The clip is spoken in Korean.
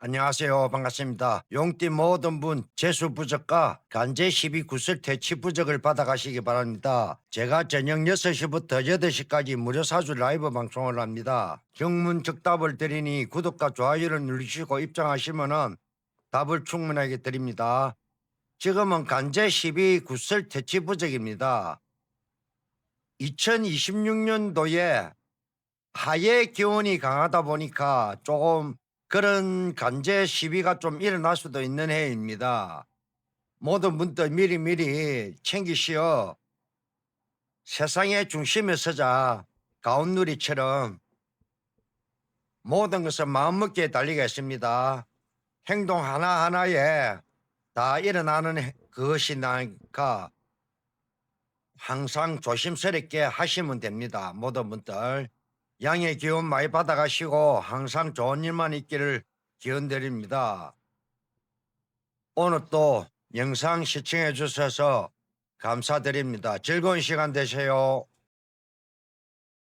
안녕하세요. 반갑습니다. 용띠 모든 분 재수 부적과 간제 12구슬 퇴치 부적을 받아가시기 바랍니다. 제가 저녁 6시부터 8시까지 무료 사주 라이브 방송을 합니다. 정문적답을 드리니 구독과 좋아요를 누르시고 입장하시면은 답을 충분하게 드립니다. 지금은 간제 12구슬 퇴치 부적입니다. 2026년도에 하의 기운이 강하다 보니까 조금 그런 간제 시비가 좀 일어날 수도 있는 해입니다. 모든 분들 미리미리 챙기시어 세상의 중심에 서자 가온누리처럼 모든 것은 마음먹기에 달리가 있습니다. 행동 하나하나에 다 일어나는 해- 그것이 나니까 항상 조심스럽게 하시면 됩니다. 모든 분들. 양의 기운 많이 받아가시고 항상 좋은 일만 있기를 기원드립니다. 오늘 또 영상 시청해 주셔서 감사드립니다. 즐거운 시간 되세요.